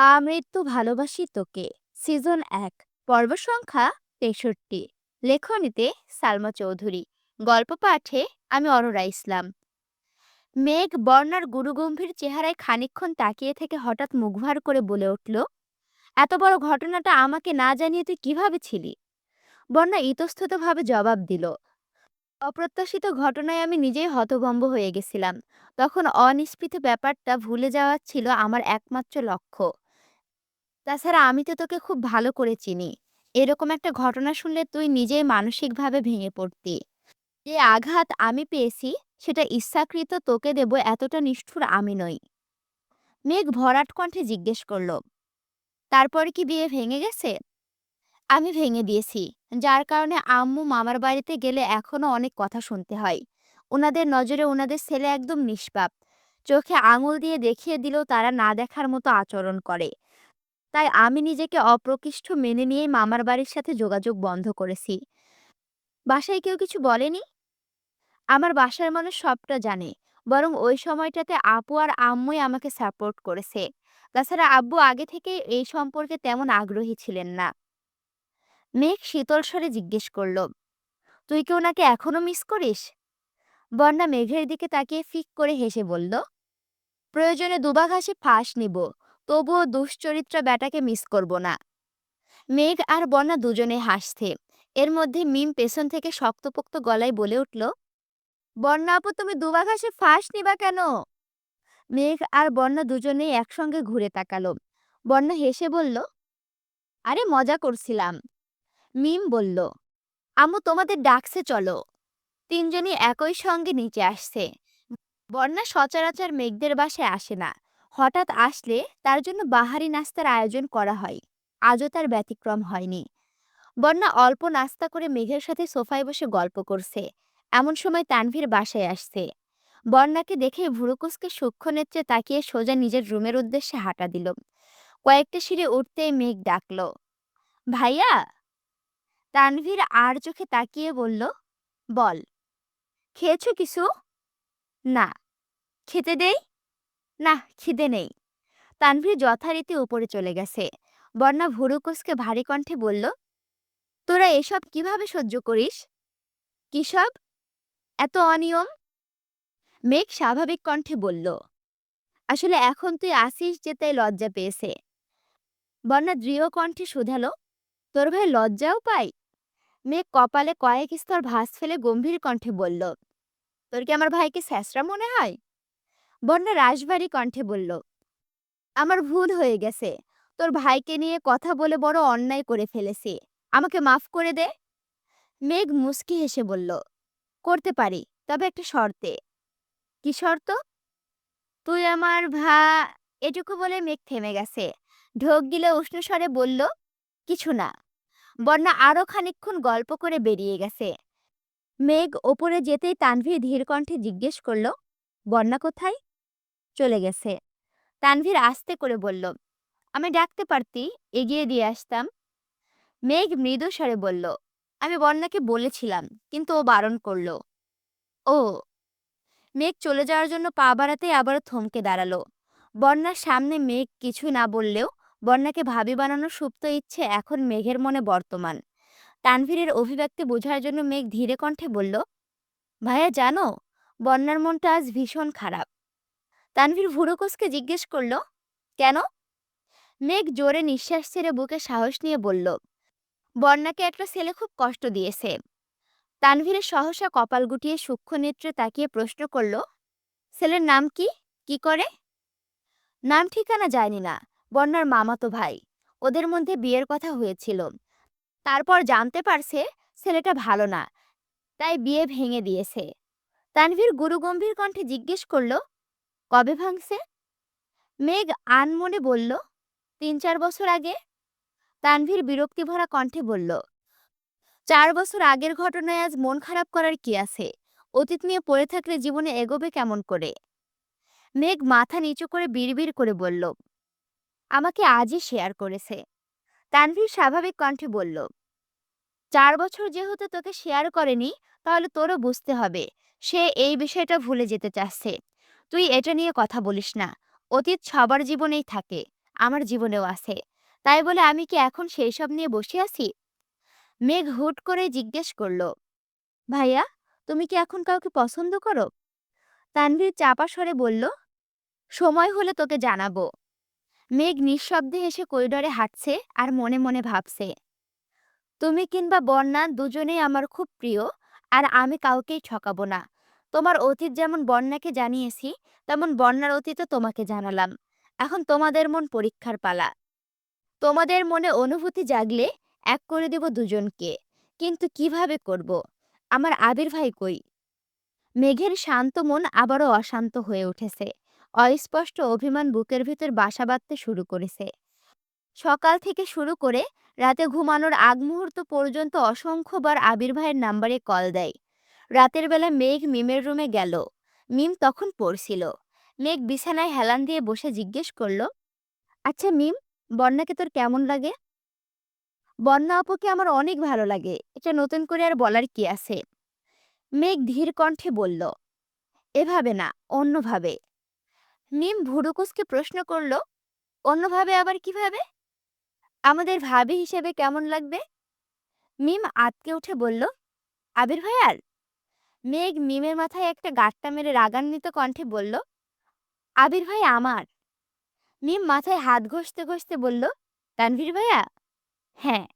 আমৃত্যু ভালোবাসি তোকে। সিজন এক, পর্ব সংখ্যা তেষট্টি। লেখনীতে সালমা চৌধুরী। গল্প পাঠে আমি অরোরা ইসলাম। মেঘ বর্ণার গুরুগম্ভীর চেহারায় খানিকক্ষণ তাকিয়ে থেকে হঠাৎ মুখ ভার করে বলে উঠল, এত বড় ঘটনাটা আমাকে না জানিয়ে তুই কীভাবে ছিলি? বর্ণা ইতস্ততভাবে জবাব দিল, অপ্রত্যাশিত ঘটনায় আমি নিজেই হতভম্ব হয়ে গেছিলাম। তখন অনিষ্পৃত ব্যাপারটা ভুলে যাওয়া ছিল আমার একমাত্র লক্ষ্য। তাছাড়া আমি তো তোকে খুব ভালো করে চিনি। এরকম একটা ঘটনা শুনলে তুই নিজেই মানসিকভাবে ভেঙে পড়তি। যে আঘাত আমি পেয়েছি, সেটা ইচ্ছাকৃত তোকে দেব এতটা নিষ্ঠুর আমি নই। মেঘ ভরাট কণ্ঠে জিজ্ঞেস করল, তারপরে কি বিয়ে ভেঙে গেছে? আমি ভেঙে দিয়েছি। যার কারণে আম্মু মামার বাড়িতে গেলে এখনও অনেক কথা শুনতে হয়। ওনাদের নজরে ওনাদের ছেলে একদম নিষ্পাপ। চোখে আঙুল দিয়ে দেখিয়ে দিলেও তারা না দেখার মতো আচরণ করে। তাই আমি নিজেকে অপ্রকৃষ্ট মেনে নিয়েই মামার বাড়ির সাথে যোগাযোগ বন্ধ করেছি। বাসায় কেউ কিছু বলেনি? আমার বাসার মানুষ সবটা জানে, বরং ওই সময়টাতে আপু আর আম্মুই আমাকে সাপোর্ট করেছে। তাছাড়া আব্বু আগে থেকে এই সম্পর্কে তেমন আগ্রহী ছিলেন না। মেঘ শীতল স্বরে জিজ্ঞেস করল, তুই কি ওনাকে এখনও মিস করিস? বন্যা মেঘের দিকে তাকিয়ে ফিক করে হেসে বলল, প্রয়োজনে দুবা ঘাসে ফাঁস নিব। তবুও দুশ্চরিত্রা ব্যাটাকে মিস করব না। মেঘ আর বন্যা দুজনে হাসছে। এর মধ্যে মিম পেছন থেকে শক্তপোক্ত গলায় বলে উঠল, বন্যা আপু, তুমি দুবা ঘাসে ফাঁস নিবা কেন? মেঘ আর বন্যা দুজনেই একসঙ্গে ঘুরে তাকালো। বন্যা হেসে বলল, আরে মজা করছিলাম। মিম বলল আম্মু তোমাদের ডাকছে, চলো। তিনজনই একই সঙ্গে নিচে আসছে। বন্যা সচরাচর মেঘদের বাসায় আসে না। হঠাৎ আসলে তার জন্য বাহারি নাস্তার আয়োজন করা হয়। আজও তার ব্যতিক্রম হয়নি। বন্যা অল্প নাস্তা করে মেঘের সাথে সোফায় বসে গল্প করছে। এমন সময় তানভীর বাসায় আসছে। বন্যাকে দেখে ভুরুকুসকে সূক্ষ্ম নেত্রে তাকিয়ে সোজা নিজের রুমের উদ্দেশ্যে হাঁটা দিল। কয়েকটা সিঁড়ে উঠতেই মেঘ ডাকল, ভাইয়া? তানভীর আর চোখে তাকিয়ে বলল, বল, খেয়েছো কিছু? না, খেতে দেই? না খিদে নেই। তানভীর যথারীতি উপরে চলে গেছে। বন্যা ভুরুকুসকে ভারী কণ্ঠে বলল, তোরা এসব কীভাবে সহ্য করিস? কিসব এত অনিয়ম? মেঘ স্বাভাবিক কণ্ঠে বলল, আসলে এখন তুই আসিস যে তাই লজ্জা পেয়েছে। বন্যা দৃঢ় কণ্ঠে শুধালো, তোর ভাই লজ্জাও পাই মেঘ কপালে কয়েক স্তর ভাস ফেলে গম্ভীর কণ্ঠে বলল, তোর কি আমার ভাইকে স্যাসরা মনে হয়? বন্যা রাশভারী কণ্ঠে বলল, আমার ভুল হয়ে গেছে। তোর ভাইকে নিয়ে কথা বলে বড় অন্যায় করে ফেলেছি। আমাকে মাফ করে দে। মেঘ মুস্কি হেসে বলল, করতে পারি, তবে একটা শর্তে। কি শর্ত? তুই আমার ভা এটুকু বলে মেঘ থেমে গেছে। ঢোক গিলে উষ্ণ স্বরে বলল, কিছু না। বন্যা আরও খানিকক্ষণ গল্প করে বেরিয়ে গেছে। মেঘ ওপরে যেতেই তানভীর ধীর কণ্ঠে জিজ্ঞেস করল, বন্যা কোথায়? চলে গেছে। তানভীর আস্তে করে বলল, আমি ডাকতে পারতি, এগিয়ে দিয়ে আসতাম। মেঘ মৃদু স্বরে বলল, আমি বন্যাকে বলেছিলাম, কিন্তু ও বারণ করল। ও। মেঘ চলে যাওয়ার জন্য পা বাড়াতেই আবারও থমকে দাঁড়াল। বন্যার সামনে মেঘ কিছু না বললেও বন্যাকে ভাবি বানানোর সুপ্ত ইচ্ছে এখন মেঘের মনে বর্তমান। তানভীরের অভিব্যক্তি বোঝার জন্য মেঘ ধীরে কণ্ঠে বলল, ভাইয়া, জানো বন্যার মনটা আজ ভীষণ খারাপ। তানভীর ভুরুকোসকে জিজ্ঞেস করল, কেন? মেঘ জোরে নিঃশ্বাস ছেড়ে বুকে সাহস নিয়ে বলল বন্যাকে একটা ছেলে খুব কষ্ট দিয়েছে। তানভীরের সহসা কপাল গুটিয়ে সূক্ষ্ম নেত্রে তাকিয়ে প্রশ্ন করল, ছেলের নাম কি? কি করে? নাম ঠিকানা যায়নি না বন্যার মামাতো ভাই। ওদের মধ্যে বিয়ের কথা হয়েছিল। তারপর জানতে পারছে ছেলেটা ভালো না, তাই বিয়ে ভেঙে দিয়েছে। তানভীর গুরুগম্ভীর কণ্ঠে জিজ্ঞেস করল কবে ভাঙছে? মেঘ আনমনে বলল, তিন চার বছর আগে। তানভীর বিরক্তি ভরা কণ্ঠে বলল, চার বছর আগের ঘটনায় আজ মন খারাপ করার কি আছে? অতীত নিয়ে পড়ে থাকলে জীবনে এগোবে কেমন করে? মেঘ মাথা নিচু করে বিড়বিড় করে বলল, আমাকে আজই শেয়ার করেছে। তানভীর স্বাভাবিক কণ্ঠে বলল, চার বছর যেহেতু তোকে শেয়ার করেনি, তাহলে তোরও বুঝতে হবে, সে এই বিষয়টা ভুলে যেতে চাচ্ছে। তুই এটা নিয়ে কথা বলিস না। অতীত সবার জীবনেই থাকে, আমার জীবনেও আছে। তাই বলে আমি কি এখন সেই সব নিয়ে বসে আছি? মেঘ হুট করে জিজ্ঞেস করল, ভাইয়া, তুমি কি এখন কাউকে পছন্দ করো? তানভীর চাপা স্বরে বলল, সময় হলে তোকে জানাব। মেঘ নিঃশব্দে হেসে করিডরে হাঁটছে আর মনে মনে ভাবছে, তুমি কিংবা বন্যা দুজনেই আমার খুব প্রিয়, আর আমি কাউকেই ঠকাবো না। তোমার অতীত যেমন বন্যাকে জানিয়েছি, তেমন বন্যার অতীতও তোমাকে জানালাম। এখন তোমাদের মন পরীক্ষার পালা। তোমাদের মনে অনুভূতি জাগলে এক করে দেব দুজনকে। কিন্তু কীভাবে করব? আমার আবির ভাই কই? মেঘের শান্ত মন আবারও অশান্ত হয়ে উঠেছে। অস্পষ্ট অভিমান বুকের ভিতর বাসা বাঁধতে শুরু করেছে। সকাল থেকে শুরু করে রাতে ঘুমানোর আগ মুহূর্ত পর্যন্ত অসংখ্যবার আবির ভাইয়ের নাম্বারে কল দেয়। রাতের বেলা মেঘ মিমের রুমে গেল। মিম তখন পড়ছিল। মেঘ বিছানায় হেলান দিয়ে বসে জিজ্ঞেস করল আচ্ছা মিম, বন্যাকে তোর কেমন লাগে? বন্যা আপুকে আমার অনেক ভালো লাগে। এটা নতুন করে আর বলার কি আছে? মেঘ ধীর কণ্ঠে বলল, এভাবে না, অন্যভাবে। মিম ভুরুকুসকে প্রশ্ন করল, অন্যভাবে আবার কীভাবে? আমাদের ভাবি হিসেবে কেমন লাগবে? মিম আতকে উঠে বলল, আবির ভাইয়ার মেঘ মিমের মাথায় একটা গাঁটটা মেরে রাগান্বিত কণ্ঠে বলল, আবির ভাই আমার। মিম মাথায় হাত ঘষতে ঘষতে বলল, তানভীর ভাইয়া? হ্যাঁ।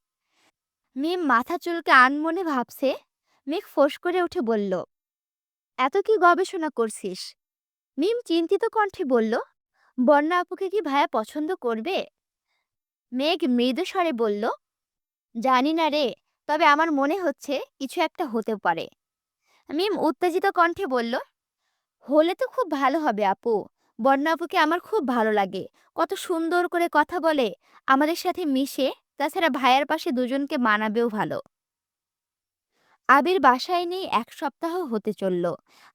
মিম মাথা চুলকে আনমনে ভাবছে, মেঘ ফোঁস করে উঠে বলল, এত কি গবেষণা করছিস? মিম চিন্তিত কণ্ঠে বলল, বন্যা আপুকে কি ভাইয়া পছন্দ করবে? মেঘ মৃদু স্বরে বলল, জানি না রে, তবে আমার মনে হচ্ছে কিছু একটা হতে পারে। মিম উত্তেজিত কণ্ঠে বলল, হলে তো খুব ভালো হবে আপু। বন্যা আপুকে আমার খুব ভালো লাগে। কত সুন্দর করে কথা বলে। আমাদের সাথে মিশে। তাছাড়া ভাইয়ার পাশে দুজনকে মানাবেও ভালো। আবির বাসায় নেই এক সপ্তাহ হতে চলল।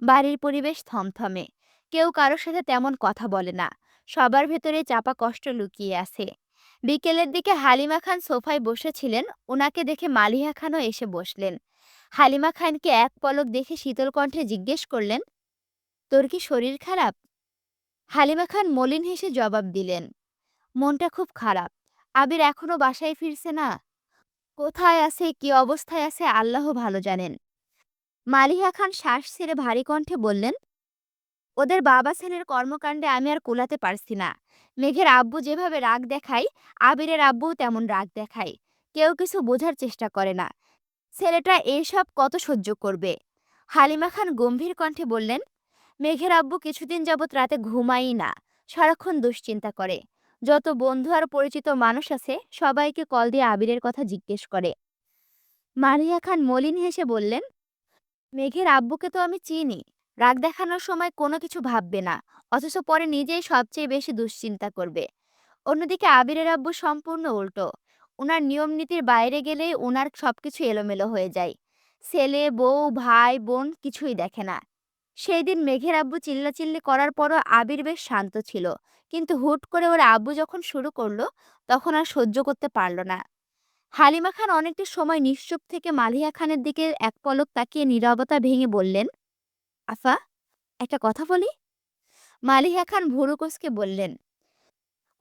বাড়ির পরিবেশ থমথমে। কেউ কারোর সাথে তেমন কথা বলে না। সবার ভেতরে চাপা কষ্ট লুকিয়ে আছে। বিকেলের দিকে হালিমা খান সোফায় বসেছিলেন। ওনাকে দেখে মালিহা খানও এসে বসলেন। হালিমা খানকে এক পলক দেখে শীতল কণ্ঠে জিজ্ঞেস করলেন, তোর কি শরীর খারাপ? হালিমা খান মলিন হেসে জবাব দিলেন, মনটা খুব খারাপ। আবির এখনও বাসায় ফিরছে না। কোথায় আছে, কি অবস্থায় আছে, আল্লাহ ভালো জানেন। মালিহা খান শ্বাস ছেড়ে ভারী কণ্ঠে বললেন, ওদের বাবা ছেলের কর্মকাণ্ডে আমি আর কুলাতে পারছি না। মেঘের আব্বু যেভাবে রাগ দেখায়, আবিরের আব্বুও তেমন রাগ দেখায়। কেউ কিছু বোঝার চেষ্টা করে না। ছেলেটা এসব কত সহ্য করবে? হালিমা খান গম্ভীর কণ্ঠে বললেন, মেঘের আব্বু কিছুদিন যাবৎ রাতে ঘুমাই না, সারাক্ষণ দুশ্চিন্তা করে। যত বন্ধু আর পরিচিত মানুষ আছে, সবাইকে কল দিয়ে আবিরের কথা জিজ্ঞেস করে। মারিয়া খান মলিন হেসে বললেন, মেঘের আব্বুকে তো আমি চিনি, রাগ দেখানোর সময় কোনো কিছু ভাববে না, অথচ পরে নিজেই সবচেয়ে বেশি দুশ্চিন্তা করবে। অন্যদিকে আবিরের আব্বু সম্পূর্ণ উল্টো ওনার নিয়ম নীতির বাইরে গেলে ওনার সবকিছু এলোমেলো হয়ে যায়। ছেলে, বউ, ভাই, বোন কিছুই দেখে না। সেই দিন মেঘের আব্বু চিল্লাচিল্লি করার পরও আবির বেশ শান্ত ছিল। কিন্তু হুট করে ওর আব্বু যখন শুরু করল, তখন আর সহ্য করতে পারল না। হালিমা খান অনেকটা সময় নিশ্চুপ থেকে মালিয়া খানের দিকে এক পলক তাকিয়ে নীরবতা ভেঙে বললেন, আফা, একটা কথা বলি? মালিহা খান ভুরুকোসকে বললেন,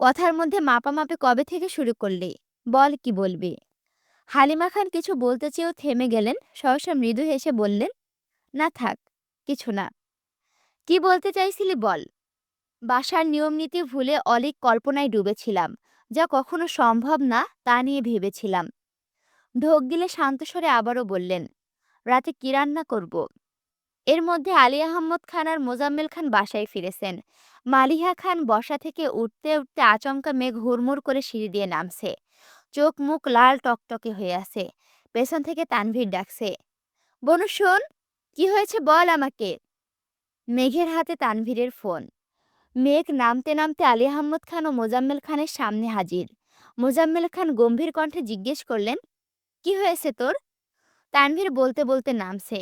কথার মধ্যে মাপামাপে কবে থেকে শুরু করলি? বল কি বলবি? হালিমা খান কিছু বলতে চেয়েও থেমে গেলেন, সহসা মৃদু হেসে বললেন, না থাক, কিছু না। কি বলতে চাইছিলি বল? বাসার নিয়মনীতি ভুলে অলিক কল্পনায় ডুবেছিলাম, যা কখনো সম্ভব না তা নিয়ে ভেবেছিলাম। ঢোক গিলে শান্তস্বরে আবারও বললেন, রাতে কি রান্না করব? এর মধ্যে আলী আহম্মদ খান আর মোজাম্মেল খান বাসায় ফিরেছেন। মালিহা খান বসা থেকে উঠতে উঠতে আচমকা মেঘ হুড়মুড় করে সিঁড়ি দিয়ে নামছে। চোখ মুখ লাল টকটকে হয়ে আছে। পেছন থেকে তানভীর ডাকছে, বনু, শোন, কি হয়েছে বল আমাকে? মেঘের হাতে তানভীরের ফোন। মেঘ নামতে নামতে আলী আহম্মদ খান ও মোজাম্মেল খানের সামনে হাজির। মোজাম্মেল খান গম্ভীর কণ্ঠে জিজ্ঞেস করলেন, কি হয়েছে তোর? তানভীর বলতে বলতে নামছে,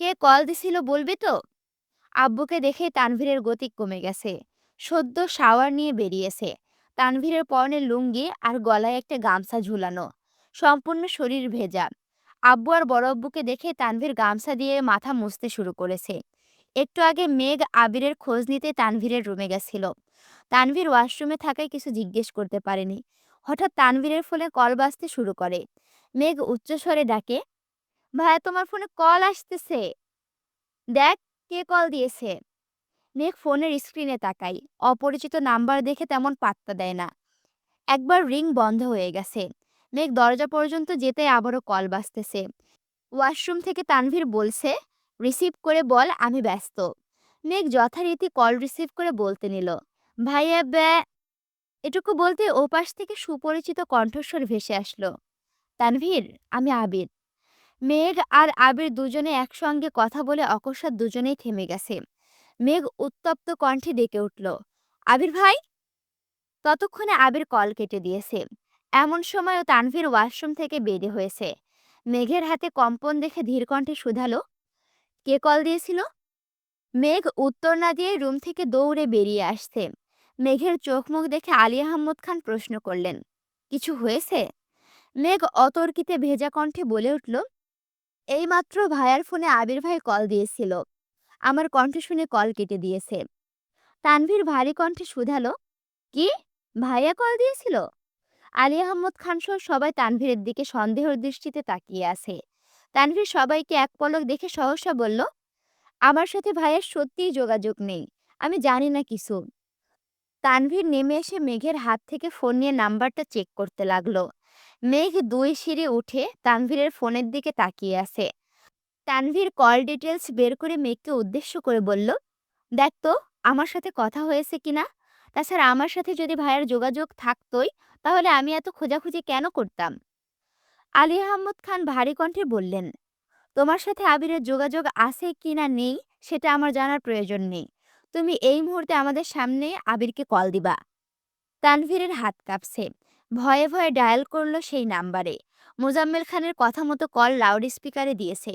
কে কল দিছিল বলবি তো? আব্বুকে দেখে তানভীরের গতি কমে গেছে, সদ্য শাওয়ার নিয়ে বেরিয়েছে। তানভীরের পরনে লুঙ্গি আর গলায় একটা গামছা ঝুলানো। সম্পূর্ণ শরীর ভেজা। আব্বু আর বড় আব্বুকে দেখে তানভীর গামছা দিয়ে মাথা মুছতে শুরু করেছে। একটু আগে মেঘ আবিরের খোঁজ নিতে তানভীরের রুমে গেছিল। তানভীর ওয়াশরুমে থাকায় কিছু জিজ্ঞেস করতে পারেনি। হঠাৎ তানভীরের ফোনে কল বাজতে শুরু করে। মেঘ উচ্চস্বরে ডাকে ভাইয়া তোমার ফোনে কল আসতেছে। দেখ, কে কল দিয়েছে? মেঘ ফোনের স্ক্রিনে তাকাই অপরিচিত নাম্বার দেখে তেমন পাত্তা দেয় না। একবার রিং বন্ধ হয়ে গেছে। মেঘ দরজা পর্যন্ত যেতে আবারও কল বাজতেছে। ওয়াশরুম থেকে তানভীর বলছে, রিসিভ করে বল, আমি ব্যস্ত। মেঘ যথারীতি কল রিসিভ করে বলতে নিল ভাইয়া ব্যা এটুকু বলতে ওপাশ থেকে সুপরিচিত কণ্ঠস্বর ভেসে আসলো, তানভীর, আমি আবির। মেঘ আর আবির দুজনে একসঙ্গে কথা বলে অকস্মাৎ দুজনেই থেমে গেছে। মেঘ উত্তপ্ত কণ্ঠে ডেকে উঠল, আবির ভাই? ততক্ষণে আবির কল কেটে দিয়েছে। এমন সময়ও তানভীর ওয়াশরুম থেকে বেরিয়ে হয়েছে। মেঘের হাতে কম্পন দেখে ধীর কণ্ঠে শুধালো, কে কল দিয়েছিল? মেঘ উত্তর না দিয়ে রুম থেকে দৌড়ে বেরিয়ে আসছে। মেঘের চোখ মুখ দেখে আলী আহমদ খান প্রশ্ন করলেন, কিছু হয়েছে? মেঘ অতর্কিতে ভেজা কণ্ঠে বলে উঠল, এইমাত্র ভাইয়ার ফোনে আবির ভাই কল দিয়েছিল। আমার কণ্ঠ শুনে কল কেটে দিয়েছে। তানভীর ভারী কণ্ঠে শুধালো, কি? ভাইয়া কল দিয়েছিল? আলী আহমদ খান সহ সবাই তানভীরের দিকে সন্দেহের দৃষ্টিতে তাকিয়ে আছে। তানভীর সবাইকে এক পলক দেখে সহসা বলল, আমার সাথে ভাইয়ের সত্যিই যোগাযোগ নেই, আমি জানি না কিছু। তানভীর নেমে এসে মেঘের হাত থেকে ফোন নিয়ে নাম্বারটা চেক করতে লাগল। মেঘ দুই সিঁড়ি উঠে তানভীরের ফোনের দিকে তাকিয়ে আছে। তানভীর কল ডিটেলস বের করে মেঘকে উদ্দেশ্য করে বলল, দেখ তো, আমার সাথে কথা হয়েছে কিনা? তাছাড়া আমার সাথে যদি ভাইয়ের যোগাযোগ থাকতোই, তাহলে আমি এত খোঁজাখুঁজি কেন করতাম? আলী আহমদ খান ভারী কণ্ঠে বললেন, তোমার সাথে আবিরের যোগাযোগ আছে কি না নেই, সেটা আমার জানার প্রয়োজন নেই। তুমি এই মুহূর্তে আমাদের সামনে আবিরকে কল দিবা। তানভীরের হাত কাঁপছে। ভয়ে ভয়ে ডায়াল করল সেই নাম্বারে। মোজাম্মেল খানের কথা মতো কল লাউড স্পিকারে দিয়েছে।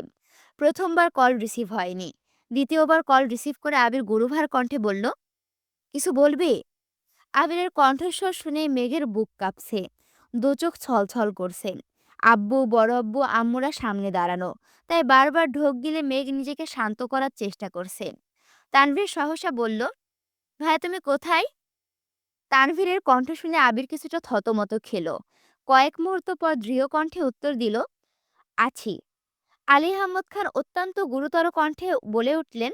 প্রথমবার কল রিসিভ হয়নি। দ্বিতীয়বার কল রিসিভ করে আবির গুরুভার কণ্ঠে বলল, কিছু বলবি? আবিরের কণ্ঠস্বর শুনে মেঘের বুক কাঁপছে। দু চোখ ছলছল করছে। আব্বু, বড় আব্বু, আম্মুরা সামনে দাঁড়ানো। তাই বারবার ঢোক গিলে মেঘ নিজেকে শান্ত করার চেষ্টা করছে। তানভীর সহসা বলল ভাইয়া তুমি কোথায়? তানভীরের কণ্ঠ শুনে আবির কিছুটা থতমত খেল। কয়েক মুহূর্ত পর দৃঢ় কণ্ঠে উত্তর দিল, আছি। আলী আহমদ খান অত্যন্ত গুরুতর কণ্ঠে বলে উঠলেন,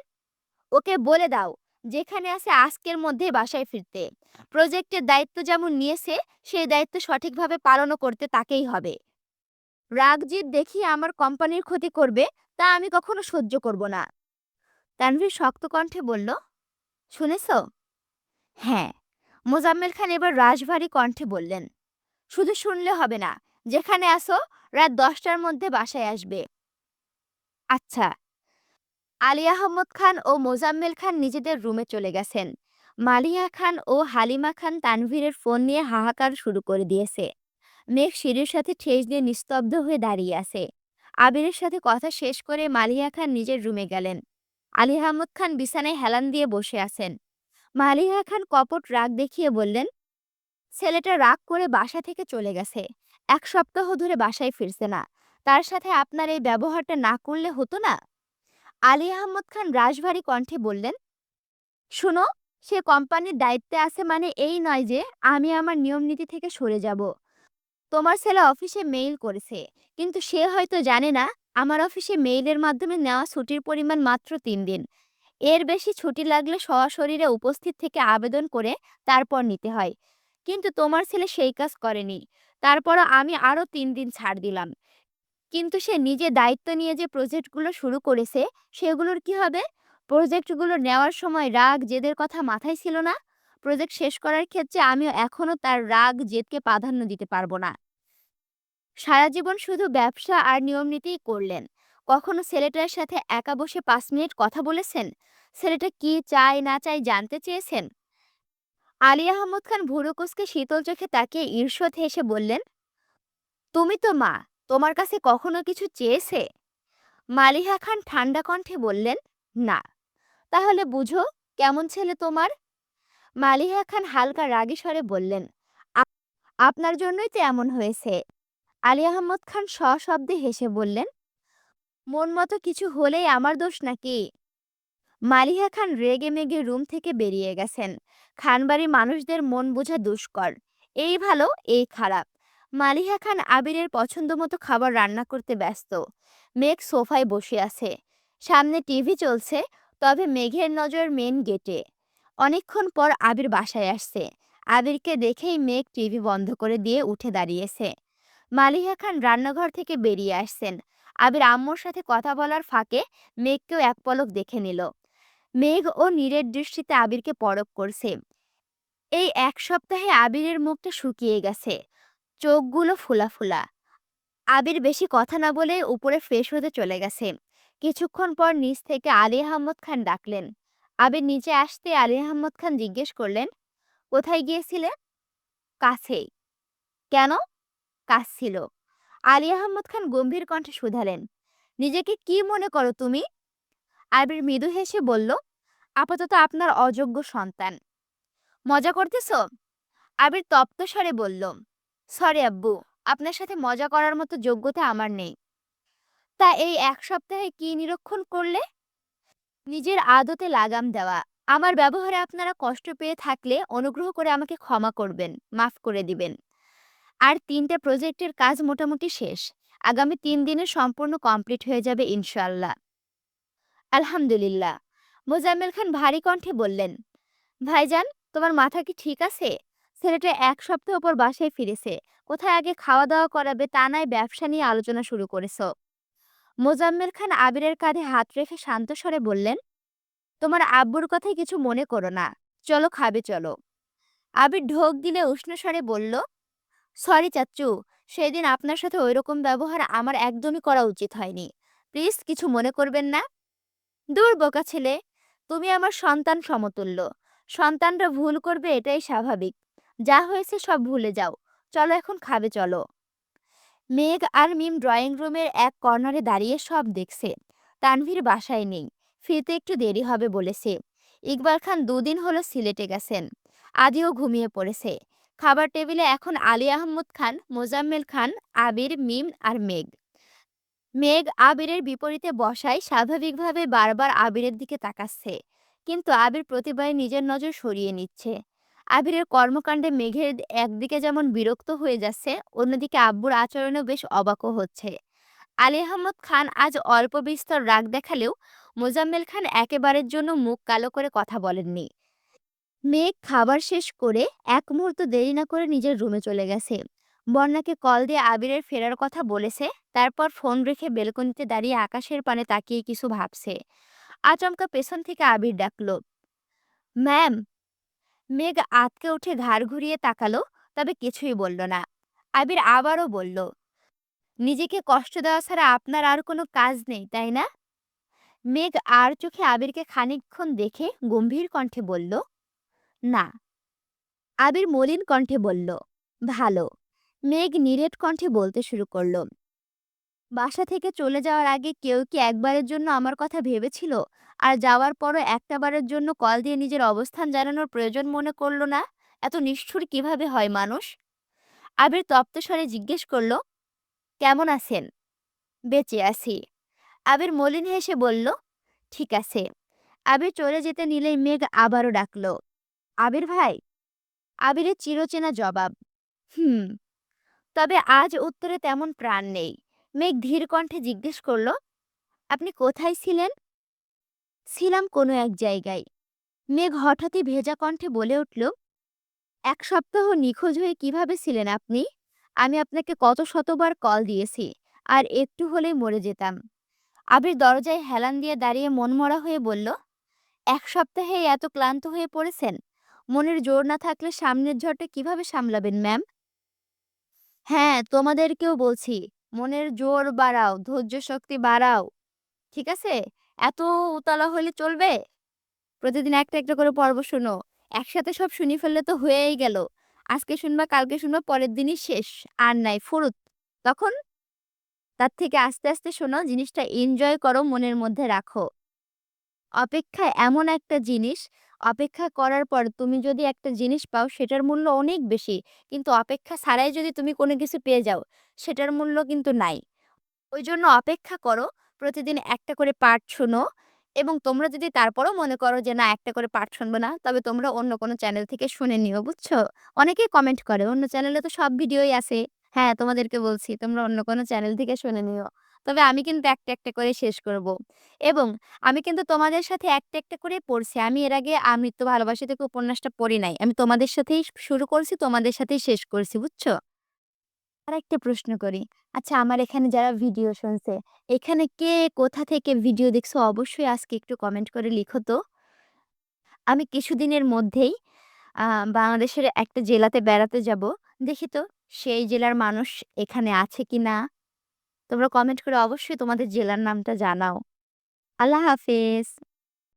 ওকে বলে দাও, যেখানে আছে আজকের মধ্যে বাসায় ফিরতে। প্রজেক্টের দায়িত্ব যেমন নিয়েছে, সেই দায়িত্ব সঠিকভাবে পালনও করতে তাকেই হবে। রাগজিৎ দেখিয়ে আমার কোম্পানির ক্ষতি করবে, তা আমি কখনো সহ্য করব না। তানভীর শক্ত কণ্ঠে বলল, শুনেছ? হ্যাঁ। মোজাম্মেল খান এবার রাশভারী কণ্ঠে বললেন, শুধু শুনলে হবে না, যেখানে আসো রাত দশটার মধ্যে বাসায় আসবে। আচ্ছা। আলী আহমদ খান ও মোজাম্মেল খান নিজেদের রুমে চলে গেছেন। মালিয়া খান ও হালিমা খান তানভীরের ফোন নিয়ে হাহাকার শুরু করে দিয়েছে। মেঘ সিঁড়ির সাথে ঠেস দিয়ে নিস্তব্ধ হয়ে দাঁড়িয়ে আছে। আবিরের সাথে কথা শেষ করে মালিয়া খান নিজের রুমে গেলেন। আলী আহমদ খান বিছানায় হেলান দিয়ে বসে আছেন। মালিহা খান কপট রাগ দেখিয়ে বললেন, ছেলেটা রাগ করে বাসা থেকে চলে গেছে। এক সপ্তাহ ধরে বাসায় ফিরছে না। তার সাথে আপনার এই ব্যবহারটা না করলে হতো না? আলী আহমদ খান রাশভারী কণ্ঠে বললেন, শুনো, সে কোম্পানির দায়িত্বে আছে মানে এই নয় যে, আমি আমার নিয়ম নীতি থেকে সরে যাব। তোমার ছেলে অফিসে মেইল করেছে, কিন্তু সে হয়তো জানে না, আমার অফিসে মেইলের মাধ্যমে নেওয়া ছুটির পরিমাণ মাত্র তিন দিন। এর বেশি ছুটি লাগলে সশরীরে উপস্থিত থেকে আবেদন করে তারপর নিতে হয়। কিন্তু তোমার ছেলে সেই কাজ করেনি। তারপরও আমি আরও তিন দিন ছাড় দিলাম। কিন্তু সে নিজে দায়িত্ব নিয়ে যে প্রজেক্টগুলো শুরু করেছে, সেগুলোর কি হবে? প্রজেক্টগুলো নেওয়ার সময় রাগ, জেদের কথা মাথায় ছিল না। প্রজেক্ট শেষ করার ক্ষেত্রে আমিও এখনও তার রাগ, জেদকে প্রাধান্য দিতে পারব না। সারা জীবন শুধু ব্যবসা আর নিয়ম নীতিই করলেন। কখনো ছেলেটার সাথে একা বসে পাঁচ মিনিট কথা বলেছেন? ছেলেটা কি চায়, না চায় জানতে চেয়েছেন? আলী আহমদ খান ভুরুকুসকে শীতল চোখে তাকিয়ে ঈর্ষতে এসে বললেন, তুমি তো মা তোমার কাছে কখনো কিছু চেয়েছে? মালিহা খান ঠান্ডা কণ্ঠে বললেন, না। তাহলে বুঝো, কেমন ছেলে তোমার? মালিহা খান হালকা রাগী স্বরে বললেন আপনার জন্যই তো এমন হয়েছে। আলী আহমদ খান সশব্দে হেসে বললেন, মন মতো কিছু হলেই আমার দোষ নাকি? মালিহা খান রেগে মেগে রুম থেকে বেরিয়ে গেছেন। খানবাড়ির মানুষদের মন বোঝা দুষ্কর। এই ভালো, এই খারাপ। মালিহা খান আবিরের পছন্দ মতো খাবার রান্না করতে ব্যস্ত। মেঘ সোফায় বসে আছে। সামনে টিভি চলছে, তবে মেঘের নজর মেন গেটে। অনেকক্ষণ পর আবির বাসায় আসছে। আবিরকে দেখেই মেঘ টিভি বন্ধ করে দিয়ে উঠে দাঁড়িয়েছে। মালিহা খান রান্নাঘর থেকে বেরিয়ে আসছেন। আবির আম্মুর সাথে কথা বলার ফাঁকে মেঘকেও এক পলক দেখে নিল। মেঘ ও নীরের দৃষ্টিতে আবিরকে পরক করছে। এই এক সপ্তাহে আবিরের মুখটা শুকিয়ে গেছে। চোখগুলো ফুলা ফুলা। আবির বেশি কথা না বলে উপরে ফ্রেশ হতে চলে গেছে। কিছুক্ষণ পর নিচ থেকে আলী আহমদ খান ডাকলেন। আবির নিচে আসতে আলী আহমদ খান জিজ্ঞেস করলেন, কোথায় গিয়েছিলে? কাছেই। কেন? কাজ ছিল। আলী আহমদ খান গম্ভীর কণ্ঠে শুধালেন, নিজেকে কি মনে করো তুমি? আবির মৃদু হেসে বলল, আপাতত আপনার অযোগ্য সন্তান। মজা করতেছ? আবির তপ্ত স্বরে বলল সরি আব্বু, আপনার সাথে মজা করার মতো যোগ্যতা আমার নেই। তা এই এক সপ্তাহে কি নিরীক্ষণ করলে? নিজের আদতে লাগাম দেওয়া। আমার ব্যবহারে আপনারা কষ্ট পেয়ে থাকলে অনুগ্রহ করে আমাকে ক্ষমা করবেন, মাফ করে দিবেন। আর তিনটা প্রজেক্টের কাজ মোটামুটি শেষ। আগামী তিন দিনে সম্পূর্ণ কমপ্লিট হয়ে যাবে ইনশাল্লাহ আলহামদুলিল্লাহ। মোজাম্মেল খান ভারী কণ্ঠে বললেন, ভাইজান, তোমার মাথা কি ঠিক আছে? ছেলেটা এক সপ্তাহ পর বাসায় ফিরেছে। কোথায় আগে খাওয়া দাওয়া করাবে তা নয়, ব্যবসা নিয়ে আলোচনা শুরু করেছ। মোজাম্মেল খান আবিরের কাঁধে হাত রেখে শান্ত স্বরে বললেন, তোমার আব্বুর কথাই কিছু মনে করো না। চলো, খাবে, চলো। আবির ঢোক দিলে উষ্ণ স্বরে বলল, সরি চাচ্চু, সেদিন আপনার সাথে ওইরকম ব্যবহার আমার একদমই করা উচিত হয়নি। প্লিজ, কিছু মনে করবেন না? দূর বোকা ছেলে, তুমি আমার সন্তান সমতুল্য। সন্তানরা ভুল করবে, এটাই স্বাভাবিক। যা হয়েছে সব ভুলে যাও। চলো এখন খাবে, চলো। মেঘ আর মিম ড্রয়িং রুমের এক কর্নারে দাঁড়িয়ে সব দেখছে। তানভীর বাসায় নেই। ফিরতে একটু দেরি হবে বলেছে। ইকবাল খান দুদিন হলো সিলেটে গেছেন। আদিও ঘুমিয়ে পড়েছে। খাবার টেবিলে এখন আলী আহমদ খান, মোজাম্মেল খান, আবির, মিম আর মেঘ। মেঘ আবিরের বিপরীতে বসায় স্বাভাবিকভাবে বারবার আবিরের দিকে তাকাচ্ছে। কিন্তু আবির প্রতিবারে নিজের নজর সরিয়ে নিচ্ছে। আবিরের কর্মকাণ্ডে মেঘের একদিকে যেমন বিরক্ত হয়ে যাচ্ছে, অন্যদিকে আব্বুর আচরণেও বেশ অবাকও হচ্ছে। আলী আহমদ খান আজ অল্প বিস্তর রাগ দেখালেও মোজাম্মেল খান একেবারের জন্য মুখ কালো করে কথা বলেননি। মেঘ খাবার শেষ করে এক মুহূর্ত দেরি না করে নিজের রুমে চলে গেছে। বন্যাকে কল দিয়ে আবিরের ফেরার কথা বলেছে, তারপর ফোন রেখে বেলকনিতে দাঁড়িয়ে আকাশের পানে তাকিয়ে কিছু ভাবছে। আচমকা পেছন থেকে আবির ডাকলো, ম্যাম মেঘ আতকে উঠে ঘাড় ঘুরিয়ে তাকালো, তবে কিছুই বলল না। আবির আবারও বলল, নিজেকে কষ্ট দেওয়া ছাড়া আপনার আর কোনো কাজ নেই, তাই না? মেঘ আর চোখে আবিরকে খানিকক্ষণ দেখে গম্ভীর কণ্ঠে বলল, না। আবির মলিন কণ্ঠে বলল, ভালো। মেঘ নিরেট কণ্ঠে বলতে শুরু করল বাসা থেকে চলে যাওয়ার আগে কেউ কি একবারের জন্য আমার কথা ভেবেছিল? আর যাওয়ার পরও একটা বারের জন্য কল দিয়ে নিজের অবস্থান জানানোর প্রয়োজন মনে করল না? এত নিষ্ঠুর কীভাবে হয় মানুষ? আবির তপ্ত স্বরে জিজ্ঞেস করল, কেমন আছেন? বেঁচে আছি। আবির মলিন হেসে বলল ঠিক আছে। আবির চলে যেতে নিলেই মেঘ আবারও ডাকল, আবির ভাই? আবিরের চিরচেনা জবাব হুম। তবে আজ উত্তরে তেমন প্রাণ নেই। মেঘ ধীর কণ্ঠে জিজ্ঞেস করল, আপনি কোথায় ছিলেন? ছিলাম কোনো এক জায়গায়। মেঘ হঠাৎই ভেজা কণ্ঠে বলে উঠল, এক সপ্তাহ নিখোঁজ হয়ে কীভাবে ছিলেন আপনি? আমি আপনাকে কত শতবার কল দিয়েছি, আর একটু হলেই মরে যেতাম। আবির দরজায় হেলান দিয়ে দাঁড়িয়ে মনমরা হয়ে বলল, এক সপ্তাহে এত ক্লান্ত হয়ে পড়েছেন? মনের জোর না থাকলে সামনের ঝড়টা কীভাবে সামলাবেন, ম্যাম? হ্যাঁ তোমাদেরকেও বলছি। মনের জোর বাড়াও, ধৈর্য শক্তি বাড়াও, ঠিক আছে? এত উতলা হলে চলবে? প্রতিদিন একটা একটা করে পর্ব শোনো, একসাথে সব শুনি ফেললে তো হয়েই গেল। আজকে শুনবা, কালকে শুনবা, পরের দিনই শেষ, আর নাই ফুরুত। তখন তার থেকে আস্তে আস্তে শোনো, জিনিসটা এনজয় করো, মনের মধ্যে রাখো। অপেক্ষা এমন একটা জিনিস অপেক্ষা করার পর তুমি যদি একটা জিনিস পাও সেটার মূল্য অনেক বেশি কিন্তু অপেক্ষা ছাড়াই যদি তুমি কোনো কিছু পেয়ে যাও সেটার মূল্য কিন্তু নাই ওই জন্য অপেক্ষা করো প্রতিদিন একটা করে পাঠ শোনো এবং তোমরা যদি তারপরও মনে করো যে না একটা করে পার্ট শুনব না, তবে তোমরা অন্য কোনো চ্যানেল থেকে শুনে নিও, বুঝছ? অনেকেই কমেন্ট করে, "অন্য চ্যানেলে তো সব ভিডিওই আছে।" হ্যাঁ, তোমাদেরকে বলছি তোমরা অন্য কোনো চ্যানেল থেকে শুনে নিও। তবে আমি কিন্তু একটা, একটা করে শেষ করব। এবং আমি কিন্তু তোমাদের সাথে একটা, একটা করে পড়ছি। আমি এর আগে 'আমৃত্যু ভালোবাসা' থেকে উপন্যাসটা পড়ি নাই। আমি তোমাদের সাথেই শুরু করছি, তোমাদের সাথেই শেষ করছি, বুঝছ? আর একটা প্রশ্ন করি। আচ্ছা আমার এখানে যারা ভিডিও শুনছে, এখানে কে কোথা থেকে ভিডিও দেখছ অবশ্যই আজকে একটু কমেন্ট করে লিখো তো। আমি কিছুদিনের মধ্যেই বাংলাদেশের একটা জেলাতে বেড়াতে যাব। দেখি তো সেই জেলার মানুষ এখানে আছে কিনা? তোমরা কমেন্ট করে অবশ্যই তোমাদের জেলার নামটা জানাও। আল্লাহ হাফেজ।